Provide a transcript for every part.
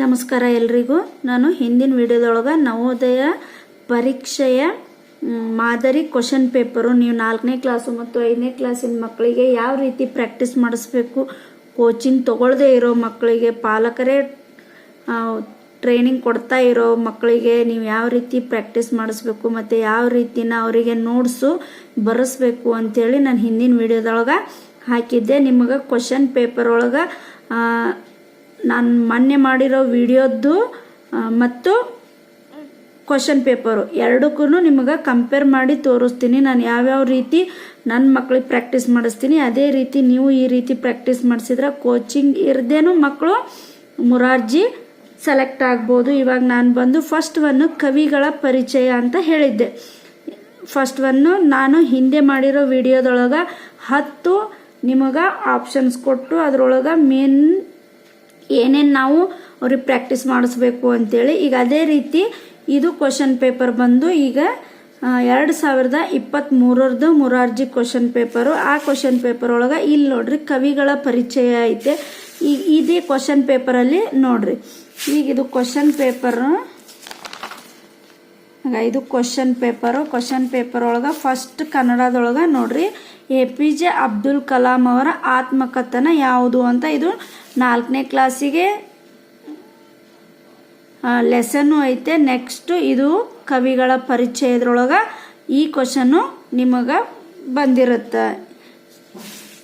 ನಮಸ್ಕಾರ ಎಲ್ರಿಗೂ. ನಾನು ಹಿಂದಿನ ವಿಡಿಯೋದೊಳಗೆ ನವೋದಯ ಪರೀಕ್ಷೆಯ ಮಾದರಿ ಕ್ವಶನ್ ಪೇಪರು. ನೀವು ನಾಲ್ಕನೇ ಕ್ಲಾಸು ಮತ್ತು ಐದನೇ ಕ್ಲಾಸಿನ ಮಕ್ಕಳಿಗೆ ಯಾವ ರೀತಿ ಪ್ರಾಕ್ಟೀಸ್ ಮಾಡಿಸ್ಬೇಕು? ಕೋಚಿಂಗ್ ತಗೊಳ್ಳದೇ ಇರೋ ಮಕ್ಕಳಿಗೆ, ಪಾಲಕರೇ ಟ್ರೈನಿಂಗ್ ಕೊಡ್ತಾ ಇರೋ ಮಕ್ಕಳಿಗೆ ನೀವು ಯಾವ ರೀತಿ ಪ್ರಾಕ್ಟೀಸ್ ಮಾಡಿಸ್ಬೇಕು ಮತ್ತು ಯಾವ ರೀತಿನ ಅವರಿಗೆ ನೋಡ್ಸು ಬರೆಸ್ಬೇಕು ಅಂಥೇಳಿ ನಾನು ಹಿಂದಿನ ವಿಡಿಯೋದೊಳಗೆ ಹಾಕಿದ್ದೆ. ನಿಮಗೆ ಕ್ವಶನ್ ಪೇಪರ್ ಒಳಗೆ ನಾನು ಮೊನ್ನೆ ಮಾಡಿರೋ ವಿಡಿಯೋದ್ದು ಮತ್ತು ಕ್ವಶನ್ ಪೇಪರು ಎರಡಕ್ಕೂ ನಿಮಗೆ ಕಂಪೇರ್ ಮಾಡಿ ತೋರಿಸ್ತೀನಿ. ನಾನು ಯಾವ್ಯಾವ ರೀತಿ ನನ್ನ ಮಕ್ಳಿಗೆ ಪ್ರಾಕ್ಟೀಸ್ ಮಾಡಿಸ್ತೀನಿ, ಅದೇ ರೀತಿ ನೀವು ಈ ರೀತಿ ಪ್ರಾಕ್ಟೀಸ್ ಮಾಡಿಸಿದ್ರೆ ಕೋಚಿಂಗ್ ಇರದೇನು ಮಕ್ಕಳು ಮುರಾರ್ಜಿ ಸೆಲೆಕ್ಟ್ ಆಗ್ಬೋದು. ಇವಾಗ ನಾನು ಬಂದು ಫಸ್ಟ್ ಒನ್ನು ಕವಿಗಳ ಪರಿಚಯ ಅಂತ ಹೇಳಿದ್ದೆ. ಫಸ್ಟ್ ಒನ್ನು ನಾನು ಹಿಂದೆ ಮಾಡಿರೋ ವಿಡಿಯೋದೊಳಗೆ ಹತ್ತು ನಿಮಗೆ ಆಪ್ಷನ್ಸ್ ಕೊಟ್ಟು ಅದರೊಳಗೆ ಮೇನ್ ಏನೇನು ನಾವು ಅವ್ರಿಗೆ ಪ್ರಾಕ್ಟೀಸ್ ಮಾಡಿಸ್ಬೇಕು ಅಂತೇಳಿ ಈಗ ಅದೇ ರೀತಿ ಇದು ಕ್ವಶನ್ ಪೇಪರ್ ಬಂದು ಈಗ ಎರಡು ಸಾವಿರದ ಇಪ್ಪತ್ತ್ಮೂರರದು ಮುರಾರ್ಜಿ ಕ್ವಶನ್ ಪೇಪರು ಆ ಕ್ವಶನ್ ಪೇಪರ್ ಒಳಗೆ ಇಲ್ಲಿ ನೋಡ್ರಿ ಕವಿಗಳ ಪರಿಚಯ ಐತೆ. ಈಗ ಇದೇ ಕ್ವಶನ್ ಪೇಪರಲ್ಲಿ ನೋಡ್ರಿ. ಈಗ ಇದು ಕ್ವಶನ್ ಪೇಪರು ಇದು ಕ್ವಶನ್ ಪೇಪರು ಕ್ವಶನ್ ಪೇಪರ್ ಒಳಗೆ ಫಸ್ಟ್ ಕನ್ನಡದೊಳಗೆ ನೋಡ್ರಿ, A P J Abdul Kalam ಅವರ ಆತ್ಮಕಥನ ಯಾವುದು ಅಂತ ಇದು ನಾಲ್ಕನೇ ಕ್ಲಾಸಿಗೆ ಲೆಸನ್ನು ಐತೆ. ನೆಕ್ಸ್ಟು ಇದು ಕವಿಗಳ ಪರಿಚಯದ್ರೊಳಗೆ ಈ ಕ್ವಶನ್ನು ನಿಮಗೆ ಬಂದಿರುತ್ತೆ.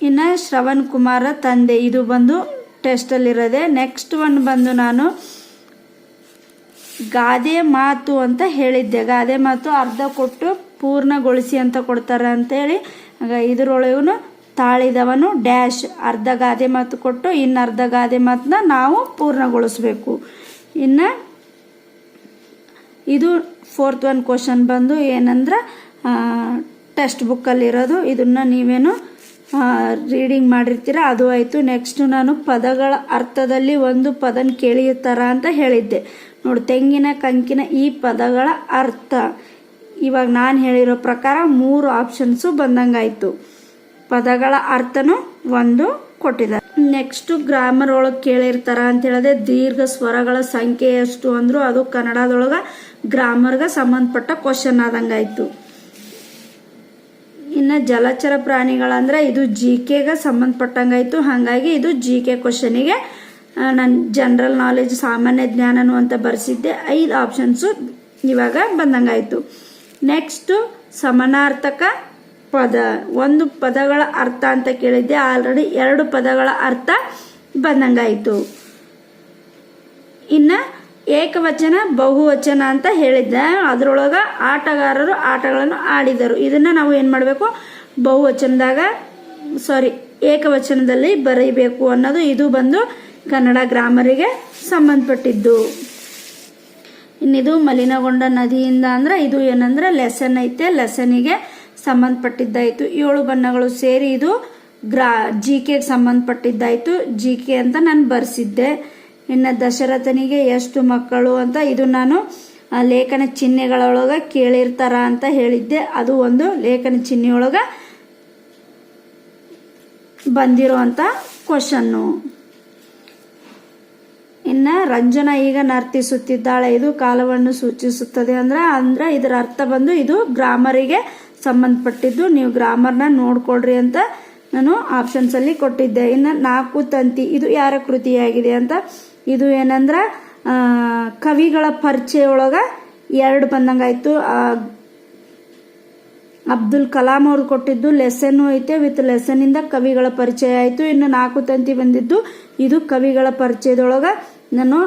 ಇನ್ನು ಶ್ರವಣ್ ಕುಮಾರ ತಂದೆ, ಇದು ಬಂದು ಟೆಸ್ಟಲ್ಲಿರೋದೆ ನೆಕ್ಸ್ಟ್ ಒನ್ ಬಂದು ನಾನು ಗಾದೆ ಮಾತು ಅಂತ ಹೇಳಿದ್ದೆ. ಗಾದೆ ಮಾತು ಅರ್ಧ ಕೊಟ್ಟು ಪೂರ್ಣಗೊಳಿಸಿ ಅಂತ ಕೊಡ್ತಾರೆ ಅಂತೇಳಿ. ಇದರೊಳಗೂ ತಾಳಿದವನು ಡ್ಯಾಶ್ ಅರ್ಧ ಗಾದೆ ಮಾತು ಕೊಟ್ಟು ಇನ್ನು ಅರ್ಧ ಗಾದೆ ಮಾತನ್ನ ನಾವು ಪೂರ್ಣಗೊಳಿಸ್ಬೇಕು. ಇನ್ನು ಇದು ಫೋರ್ತ್ ಒನ್ ಕ್ವಶನ್ ಬಂದು ಏನಂದ್ರೆ ಟೆಕ್ಸ್ಟ್ ಬುಕ್ಕಲ್ಲಿರೋದು ಇದನ್ನು ನೀವೇನು ರೀಡಿಂಗ್ ಮಾಡಿರ್ತೀರ? ಅದು ಆಯಿತು. ನೆಕ್ಸ್ಟು ನಾನು ಪದಗಳ ಅರ್ಥದಲ್ಲಿ ಒಂದು ಪದನ ಕೇಳಿರ್ತಾರ ಅಂತ ಹೇಳಿದ್ದೆ. ನೋಡಿ ತೆಂಗಿನ ಕಂಕಿನ ಈ ಪದಗಳ ಅರ್ಥ. ಇವಾಗ ನಾನು ಹೇಳಿರೋ ಪ್ರಕಾರ ಮೂರು ಆಪ್ಷನ್ಸು ಬಂದಂಗಾಯಿತು. ಪದಗಳ ಅರ್ಥನೂ ಒಂದು ಕೊಟ್ಟಿದ್ದಾರೆ. ನೆಕ್ಸ್ಟ್ ಗ್ರಾಮರ್ ಒಳಗೆ ಕೇಳಿರ್ತಾರ ಅಂತ ಹೇಳಿದ್ರೆ ದೀರ್ಘ ಸ್ವರಗಳ ಸಂಖ್ಯೆ ಎಷ್ಟು ಅಂದ್ರು ಅದು ಕನ್ನಡದೊಳಗೆ ಗ್ರಾಮರ್ಗೆ ಸಂಬಂಧಪಟ್ಟ ಕ್ವಶನ್ ಆದಂಗಾಯ್ತು ಇನ್ನು ಜಲಚರ ಪ್ರಾಣಿಗಳಂದ್ರೆ ಇದು ಜಿ ಕೆಗೆ ಸಂಬಂಧಪಟ್ಟಂಗಾಯ್ತು ಹಾಗಾಗಿ ಇದು ಜಿ ಕೆ ಕ್ವಶನಿಗೆ ನಾನು ಜನರಲ್ ನಾಲೆಜ್ ಸಾಮಾನ್ಯ ಜ್ಞಾನನು ಅಂತ ಬರೆಸಿದ್ದೆ. ಐದು ಆಪ್ಷನ್ಸು ಇವಾಗ ಬಂದಂಗಾಯ್ತು ನೆಕ್ಸ್ಟು ಸಮಾನಾರ್ಥಕ ಪದ, ಒಂದು ಪದಗಳ ಅರ್ಥ ಅಂತ ಕೇಳಿದ್ದೆ, ಆಲ್ರೆಡಿ ಎರಡು ಪದಗಳ ಅರ್ಥ ಬಂದಂಗಾಯಿತು. ಇನ್ನು ಏಕವಚನ, ಬಹುವಚನ ಅಂತ ಹೇಳಿದ್ದೆ. ಅದರೊಳಗೆ ಆಟಗಾರರು ಆಟಗಳನ್ನು ಆಡಿದರು. ಇದನ್ನು ನಾವು ಏನು ಮಾಡಬೇಕು? ಬಹುವಚನದಾಗ ಸಾರಿ ಏಕವಚನದಲ್ಲಿ ಬರೀಬೇಕು ಅನ್ನೋದು ಇದು ಬಂದು ಕನ್ನಡ ಗ್ರಾಮರಿಗೆ ಸಂಬಂಧಪಟ್ಟಿದ್ದು. ಇನ್ನಿದು ಮಲಿನಗೊಂಡ ನದಿಯಿಂದ ಅಂದ್ರೆ ಇದು ಏನಂದ್ರೆ ಲೆಸನ್ ಐತೆ. ಲೆಸನಿಗೆ ಸಂಬಂಧಪಟ್ಟಿದ್ದಾಯಿತು. ಏಳು ಬಣ್ಣಗಳು ಸೇರಿ ಇದು ಗ್ರಾ ಜಿ ಕೆಗೆ ಸಂಬಂಧಪಟ್ಟಿದ್ದಾಯಿತು. ಜಿ ಕೆ ಅಂತ ನಾನು ಬರೆಸಿದ್ದೆ. ಇನ್ನು ದಶರಥನಿಗೆ ಎಷ್ಟು ಮಕ್ಕಳು ಅಂತ ಇದು ನಾನು ಲೇಖನ ಚಿಹ್ನೆಗಳೊಳಗೆ ಕೇಳಿರ್ತಾರ ಅಂತ ಹೇಳಿದ್ದೆ. ಅದು ಒಂದು ಲೇಖನ ಚಿಹ್ನೆಯೊಳಗೆ ಬಂದಿರುವಂಥ ಕ್ವಶನ್ನು ಇನ್ನು ರಂಜನ ಈಗ ನರ್ತಿಸುತ್ತಿದ್ದಾಳೆ. ಇದು ಕಾಲವನ್ನು ಸೂಚಿಸುತ್ತದೆ ಅಂದ್ರೆ ಅಂದ್ರೆ ಇದರ ಅರ್ಥ ಬಂದು ಇದು ಗ್ರಾಮರಿಗೆ ಸಂಬಂಧಪಟ್ಟಿದ್ದು, ನೀವು ಗ್ರಾಮರ್ನ ನೋಡ್ಕೊಳ್ರಿ ಅಂತ ನಾನು ಆಪ್ಷನ್ಸಲ್ಲಿ ಕೊಟ್ಟಿದ್ದೆ. ಇನ್ನು ನಾಲ್ಕು ತಂತಿ, ಇದು ಯಾರ ಕೃತಿಯಾಗಿದೆ ಅಂತ? ಇದು ಏನಂದ್ರೆ ಕವಿಗಳ ಪರಿಚಯ ಒಳಗೆ ಎರಡು ಬಂದಂಗಾಯಿತು. ಅಬ್ದುಲ್ ಕಲಾಂ ಅವರು ಕೊಟ್ಟಿದ್ದು ಲೆಸನ್ನು ಐತೆ. ವಿತ್ ಲೆಸನ್ನಿಂದ ಕವಿಗಳ ಪರಿಚಯ ಆಯಿತು. ಇನ್ನು ನಾಲ್ಕು ತಂತಿ ಬಂದಿದ್ದು, ಇದು ಕವಿಗಳ ಪರಿಚಯದೊಳಗೆ ನಾನು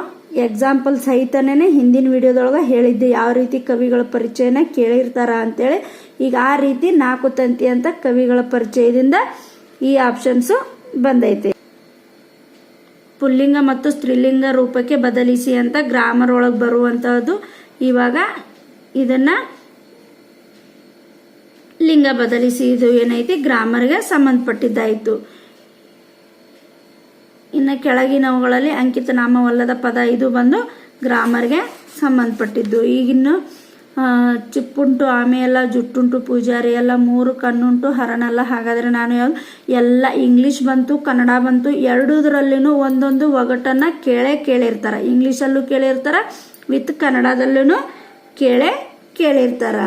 ಎಕ್ಸಾಂಪಲ್ ಸಹಿತನೇ ಹಿಂದಿನ ವಿಡಿಯೋದೊಳಗೆ ಹೇಳಿದ್ದೆ ಯಾವ ರೀತಿ ಕವಿಗಳ ಪರಿಚಯನ ಕೇಳಿರ್ತಾರ ಅಂತೇಳಿ. ಈಗ ಆ ರೀತಿ ನಾಲ್ಕು ತಂತಿ ಅಂತ ಕವಿಗಳ ಪರಿಚಯದಿಂದ ಈ ಆಪ್ಷನ್ಸು ಬಂದೈತೆ. ಪುಲ್ಲಿಂಗ ಮತ್ತು ಸ್ತ್ರೀಲಿಂಗ ರೂಪಕ್ಕೆ ಬದಲಿಸಿ ಅಂತ ಗ್ರಾಮರ್ ಒಳಗೆ ಬರುವಂತಹದ್ದು ಇವಾಗ ಇದನ್ನ ಲಿಂಗ ಬದಲಿಸಿ ಇದು ಏನೈತಿ? ಗ್ರಾಮರ್ಗೆ ಸಂಬಂಧಪಟ್ಟಿದ್ದಾಯಿತು. ಇನ್ನು ಕೆಳಗಿನವುಗಳಲ್ಲಿ ಅಂಕಿತ ನಾಮವಲ್ಲದ ಪದ ಇದು ಬಂದು ಗ್ರಾಮರ್ಗೆ ಸಂಬಂಧಪಟ್ಟಿದ್ದು. ಈಗಿನ್ನು ಚಿಪ್ಪುಂಟು ಆಮೆ ಎಲ್ಲ ಜುಟ್ಟುಂಟು ಪೂಜಾರಿ ಎಲ್ಲ ಮೂರು ಕಣ್ಣುಂಟು ಹರಣಲ್ಲ ಹಾಗಾದರೆ ನಾನು ಎಲ್ಲ ಇಂಗ್ಲೀಷ್ ಬಂತು, ಕನ್ನಡ ಬಂತು, ಎರಡೂದ್ರಲ್ಲಿನೂ ಒಂದೊಂದು ಒಗಟನ್ನು ಕೇಳೇ ಕೇಳಿರ್ತಾರೆ. ಇಂಗ್ಲೀಷಲ್ಲೂ ಕೇಳಿರ್ತಾರೆ, ವಿತ್ ಕನ್ನಡದಲ್ಲೂ ಕೇಳೇ ಕೇಳಿರ್ತಾರ.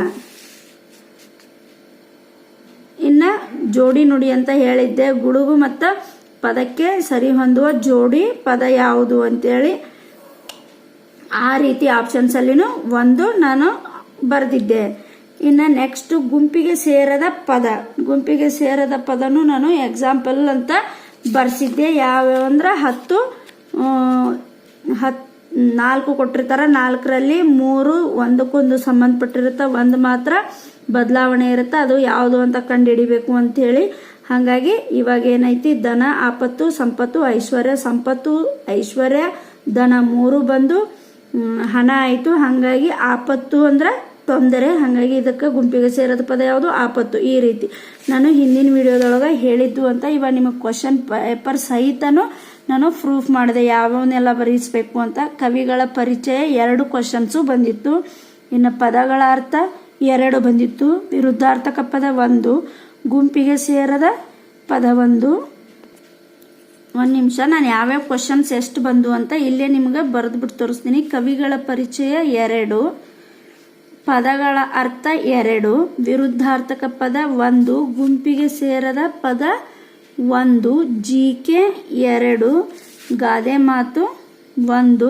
ಇನ್ನು ಜೋಡಿ ನುಡಿ ಅಂತ ಹೇಳಿದ್ದೆ, ಗುಡುಗು ಮತ್ತು ಪದಕ್ಕೆ ಸರಿ ಹೊಂದುವ ಜೋಡಿ ಪದ ಯಾವುದು ಅಂತೇಳಿ ಆ ರೀತಿ ಆಪ್ಷನ್ಸಲ್ಲಿನೂ ಒಂದು ನಾನು ಬರೆದಿದ್ದೆ. ಇನ್ನು ನೆಕ್ಸ್ಟ್ ಗುಂಪಿಗೆ ಸೇರದ ಪದ. ಗುಂಪಿಗೆ ಸೇರದ ಪದನು ನಾನು ಎಕ್ಸಾಂಪಲ್ ಅಂತ ಬರ್ಸಿದ್ದೆ. ಯಾವ್ಯಾವ ಅಂದ್ರೆ ಹತ್ತು ಹತ್, ನಾಲ್ಕು ಕೊಟ್ಟಿರ್ತಾರೆ. ನಾಲ್ಕರಲ್ಲಿ ಮೂರು ಒಂದಕ್ಕೊಂದು ಸಂಬಂಧಪಟ್ಟಿರುತ್ತೆ. ಒಂದು ಮಾತ್ರ ಬದಲಾವಣೆ ಇರುತ್ತೆ. ಅದು ಯಾವುದು ಅಂತ ಕಂಡುಹಿಡಿಬೇಕು ಅಂಥೇಳಿ ಹಾಗಾಗಿ ಇವಾಗ ಏನೈತಿ? ಧನ, ಆಪತ್ತು, ಸಂಪತ್ತು, ಐಶ್ವರ್ಯ ಸಂಪತ್ತು, ಐಶ್ವರ್ಯ, ಧನ ಮೂರು ಬಂದು ಹಣ ಆಯಿತು. ಹಾಗಾಗಿ ಆಪತ್ತು ಅಂದ್ರೆ ತೊಂದರೆ. ಹಾಗಾಗಿ ಇದಕ್ಕೆ ಗುಂಪಿಗೆ ಸೇರೋದು ಪದ ಯಾವುದು? ಆಪತ್ತು. ಈ ರೀತಿ. ನಾನು ಹಿಂದಿನ ವಿಡಿಯೋದೊಳಗೆ ಹೇಳಿದ್ದು ಅಂತ ಇವಾಗ ನಿಮಗೆ ಕ್ವಶನ್ ಪೇಪರ್ ಸಹಿತನೂ ನಾನು ಪ್ರೂಫ್ ಮಾಡಿದೆ. ಯಾವನ್ನೆಲ್ಲ ಬರೀಸ್ಬೇಕು ಅಂತ. ಕವಿಗಳ ಪರಿಚಯ ಎರಡು ಕ್ವಶನ್ಸು ಬಂದಿತ್ತು. ಇನ್ನು ಪದಗಳ ಅರ್ಥ ಎರಡು ಬಂದಿತ್ತು. ವಿರುದ್ಧಾರ್ಥಕ ಪದ ಒಂದು. ಗುಂಪಿಗೆ ಸೇರದ ಪದ ಒಂದು ನಿಮಿಷ, ನಾನು ಯಾವ್ಯಾವ ಕ್ವಶನ್ಸ್ ಎಷ್ಟು ಬಂದು ಅಂತ ಇಲ್ಲೇ ನಿಮ್ಗೆ ಬರೆದ್ಬಿಟ್ಟು ತೋರಿಸ್ತೀನಿ. ಕವಿಗಳ ಪರಿಚಯ ಎರಡು, ಪದಗಳ ಅರ್ಥ ಎರಡು, ವಿರುದ್ಧಾರ್ಥಕ ಪದ ಒಂದು, ಗುಂಪಿಗೆ ಸೇರದ ಪದ ಒಂದು, ಜಿಕೆ ಎರಡು, ಗಾದೆ ಮಾತು ಒಂದು,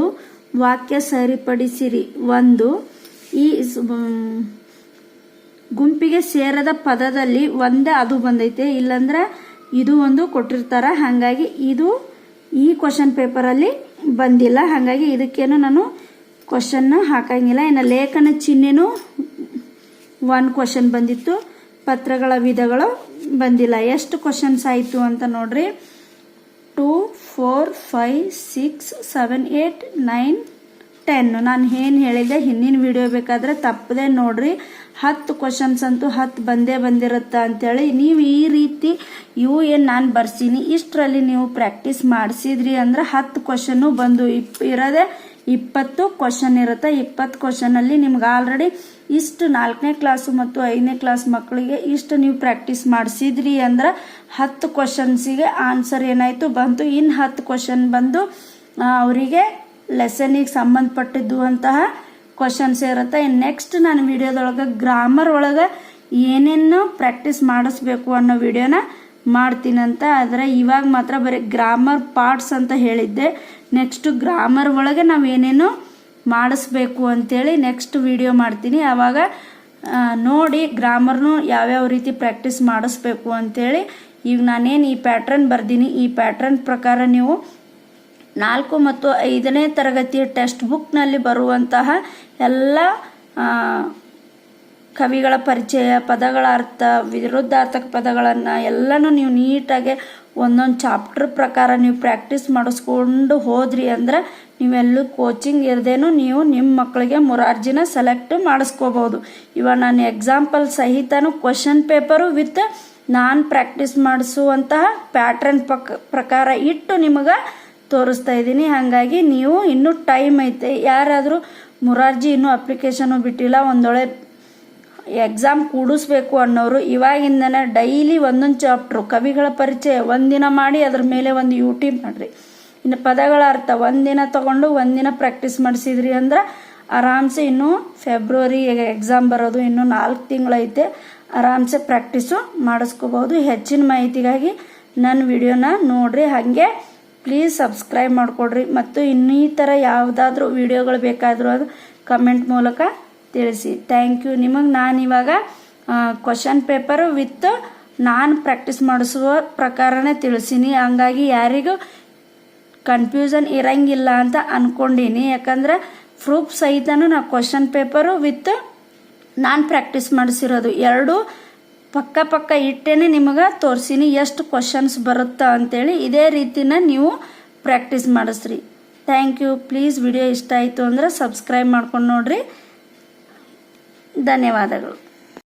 ವಾಕ್ಯ ಸರಿಪಡಿಸಿರಿ ಒಂದು ಈ ಗುಂಪಿಗೆ ಸೇರದ ಪದದಲ್ಲಿ ಒಂದೇ ಅದು ಬಂದೈತೆ. ಇಲ್ಲಂದ್ರೆ ಇದು ಒಂದು ಕೊಟ್ಟಿರ್ತಾರೆ. ಹಾಗಾಗಿ ಇದು ಈ ಕ್ವಶನ್ ಪೇಪರಲ್ಲಿ ಬಂದಿಲ್ಲ. ಹಾಗಾಗಿ ಇದಕ್ಕೇನು ನಾನು ಕ್ವಶನ್ನ ಹಾಕಂಗಿಲ್ಲ. ಇನ್ನು ಲೇಖನ ಚಿಹ್ನೆನೂ ಒನ್ ಕ್ವಶನ್ ಬಂದಿತ್ತು. ಪತ್ರಗಳ ವಿಧಗಳು ಬಂದಿಲ್ಲ. ಎಷ್ಟು ಕ್ವಶನ್ಸ್ ಆಯಿತು ಅಂತ ನೋಡ್ರಿ. Two four five six seven eight nine ten ನಾನು ಏನು ಹೇಳಿದೆ, ಹಿಂದಿನ ವಿಡಿಯೋ ಬೇಕಾದ್ರೆ ತಪ್ಪದೆ ನೋಡ್ರಿ. ಹತ್ತು ಕ್ವಶನ್ಸ್ ಅಂತೂ ಹತ್ತು ಬಂದೇ ಬಂದಿರುತ್ತೆ ಅಂತೇಳಿ ನೀವು ಈ ರೀತಿ ಇವು ಏನು ನಾನು ಬರ್ಸೀನಿ. ಇಷ್ಟರಲ್ಲಿ ನೀವು ಪ್ರಾಕ್ಟೀಸ್ ಮಾಡಿಸಿದ್ರಿ ಅಂದ್ರೆ ಹತ್ತು ಕ್ವಶನ್ನು ಬಂದು ಇಪ್, ಇರೋದೇ ಇಪ್ಪತ್ತು ಕ್ವಶನ್ ಇರುತ್ತೆ. ಇಪ್ಪತ್ತು ಕ್ವಶನಲ್ಲಿ ನಿಮ್ಗೆ ಆಲ್ರೆಡಿ ಇಷ್ಟು ನಾಲ್ಕನೇ ಕ್ಲಾಸು ಮತ್ತು ಐದನೇ ಕ್ಲಾಸ್ ಮಕ್ಕಳಿಗೆ ಇಷ್ಟು ನೀವು ಪ್ರಾಕ್ಟೀಸ್ ಮಾಡಿಸಿದ್ರಿ ಅಂದ್ರೆ ಹತ್ತು ಕ್ವಶನ್ಸಿಗೆ ಆನ್ಸರ್ ಏನಾಯಿತು ಬಂತು. ಇನ್ನು ಹತ್ತು ಕ್ವಶನ್ ಬಂದು ಅವರಿಗೆ ಲೆಸನಿಗೆ ಸಂಬಂಧಪಟ್ಟಿದ್ದು ಅಂತಹ ಕ್ವಶನ್ಸ್ ಇರುತ್ತೆ. ಇನ್ನು ನೆಕ್ಸ್ಟ್ ನಾನು ವಿಡಿಯೋದೊಳಗೆ ಗ್ರಾಮರ್ ಒಳಗೆ ಏನೇನು ಪ್ರಾಕ್ಟೀಸ್ ಮಾಡಿಸ್ಬೇಕು ಅನ್ನೋ ವಿಡಿಯೋನ ಮಾಡ್ತೀನಂತ ಆದರೆ ಇವಾಗ ಮಾತ್ರ ಬರೀ ಗ್ರಾಮರ್ ಪಾರ್ಟ್ಸ್ ಅಂತ ಹೇಳಿದ್ದೆ. ನೆಕ್ಸ್ಟ್ ಗ್ರಾಮರ್ ಒಳಗೆ ನಾವು ಏನೇನು ಮಾಡಿಸ್ಬೇಕು ಅಂಥೇಳಿ ನೆಕ್ಸ್ಟ್ ವಿಡಿಯೋ ಮಾಡ್ತೀನಿ. ಆವಾಗ ನೋಡಿ ಗ್ರಾಮರ್ನು ಯಾವ್ಯಾವ ರೀತಿ ಪ್ರಾಕ್ಟೀಸ್ ಮಾಡಿಸ್ಬೇಕು ಅಂಥೇಳಿ ಈಗ ನಾನೇನು ಈ ಪ್ಯಾಟ್ರನ್ ಬರ್ದೀನಿ, ಈ ಪ್ಯಾಟ್ರನ್ ಪ್ರಕಾರ ನೀವು ನಾಲ್ಕು ಮತ್ತು ಐದನೇ ತರಗತಿಯ ಟೆಕ್ಸ್ಟ್ ಬುಕ್ನಲ್ಲಿ ಬರುವಂತಹ ಎಲ್ಲ ಕವಿಗಳ ಪರಿಚಯ, ಪದಗಳ ಅರ್ಥ, ವಿರುದ್ಧಾರ್ಥಕ ಪದಗಳನ್ನು ಎಲ್ಲನೂ ನೀವು ನೀಟಾಗಿ ಒಂದೊಂದು ಚಾಪ್ಟರ್ ಪ್ರಕಾರ ನೀವು ಪ್ರಾಕ್ಟೀಸ್ ಮಾಡಿಸ್ಕೊಂಡು ಹೋದ್ರಿ ಅಂದ್ರೆ ನೀವೆಲ್ಲೂ ಕೋಚಿಂಗ್ ಇರದೇನು ನೀವು ನಿಮ್ಮ ಮಕ್ಕಳಿಗೆ ಮುರಾರ್ಜಿನ ಸೆಲೆಕ್ಟ್ ಮಾಡಿಸ್ಕೋಬೋದು ಇವಾಗ ನಾನು ಎಕ್ಸಾಂಪಲ್ ಸಹಿತನೂ ಕ್ವಶನ್ ಪೇಪರು ವಿತ್ ನಾನು ಪ್ರಾಕ್ಟೀಸ್ ಮಾಡಿಸುವಂತಹ ಪ್ಯಾಟ್ರನ್ ಪಕ್, ಪ್ರಕಾರ ಇಟ್ಟು ನಿಮಗೆ ತೋರಿಸ್ತಾ ಇದ್ದೀನಿ. ಹಾಗಾಗಿ ನೀವು ಇನ್ನೂ ಟೈಮ್ ಐತೆ. ಯಾರಾದರೂ ಮುರಾರ್ಜಿ ಇನ್ನೂ ಅಪ್ಲಿಕೇಶನು ಬಿಟ್ಟಿಲ್ಲ, ಒಂದೊಳ್ಳೆ ಎಕ್ಸಾಮ್ ಕೂಡಿಸ್ಬೇಕು ಅನ್ನೋರು ಇವಾಗಿಂದನೇ ಡೈಲಿ ಒಂದೊಂದು ಚಾಪ್ಟ್ರು ಕವಿಗಳ ಪರಿಚಯ ಒಂದಿನ ಮಾಡಿ ಅದ್ರ ಮೇಲೆ ಒಂದು ಯೂಟ್ಯೂಬ್ ಮಾಡಿರಿ. ಇನ್ನು ಪದಗಳ ಅರ್ಥ ಒಂದಿನ ತಗೊಂಡು ಒಂದಿನ ಪ್ರಾಕ್ಟೀಸ್ ಮಾಡಿಸಿದ್ರಿ ಅಂದ್ರೆ ಆರಾಮ್ಸೆ ಇನ್ನೂ ಫೆಬ್ರವರಿ ಎಕ್ಸಾಮ್ ಬರೋದು ಇನ್ನೂ ನಾಲ್ಕು ತಿಂಗಳೈತೆ ಆರಾಮ್ಸೆ ಪ್ರಾಕ್ಟೀಸು ಮಾಡಿಸ್ಕೋಬೋದು ಹೆಚ್ಚಿನ ಮಾಹಿತಿಗಾಗಿ ನನ್ನ ವಿಡಿಯೋನ ನೋಡಿರಿ. ಹಾಗೆ ಪ್ಲೀಸ್ ಸಬ್ಸ್ಕ್ರೈಬ್ ಮಾಡಿಕೊಡ್ರಿ. ಮತ್ತು ಇನ್ನಿತರ ಯಾವುದಾದ್ರೂ ವಿಡಿಯೋಗಳು ಬೇಕಾದರೂ ಅದು ಕಮೆಂಟ್ ಮೂಲಕ ತಿಳಿಸಿ. ಥ್ಯಾಂಕ್ ಯು ನಿಮಗೆ ನಾನು ಇವಾಗ ಕ್ವಶನ್ ಪೇಪರ್ ವಿತ್ ನಾನು ಪ್ರಾಕ್ಟೀಸ್ ಮಾಡಿಸುವ ಪ್ರಕಾರನೇ ತಿಳಿಸೀನಿ. ಹಂಗಾಗಿ ಯಾರಿಗೂ ಕನ್ಫ್ಯೂಷನ್ ಇರಂಗಿಲ್ಲ ಅಂತ ಅಂದ್ಕೊಂಡೀನಿ ಯಾಕಂದ್ರೆ ಪ್ರೂಫ್ ಸಹಿತನೂ ನಾ ಕ್ವಶನ್ ಪೇಪರು ವಿತ್ ನಾನು ಪ್ರಾಕ್ಟೀಸ್ ಮಾಡಿಸಿರೋದು. ಎರಡು ಪಕ್ಕ ಪಕ್ಕ ಇಟ್ಟೇನೆ ನಿಮಗೆ ತೋರಿಸಿನಿ ಎಷ್ಟು ಕ್ವಶನ್ಸ್ ಬರುತ್ತಾ ಅಂತೇಳಿ. ಇದೇ ರೀತಿನ ನೀವು ಪ್ರಾಕ್ಟೀಸ್ ಮಾಡಿಸ್ರಿ. ಥ್ಯಾಂಕ್ ಯು ಪ್ಲೀಸ್ ವಿಡಿಯೋ ಇಷ್ಟ ಆಯಿತು ಅಂದರೆ ಸಬ್ಸ್ಕ್ರೈಬ್ ಮಾಡ್ಕೊಂಡು ನೋಡಿರಿ. ಧನ್ಯವಾದಗಳು.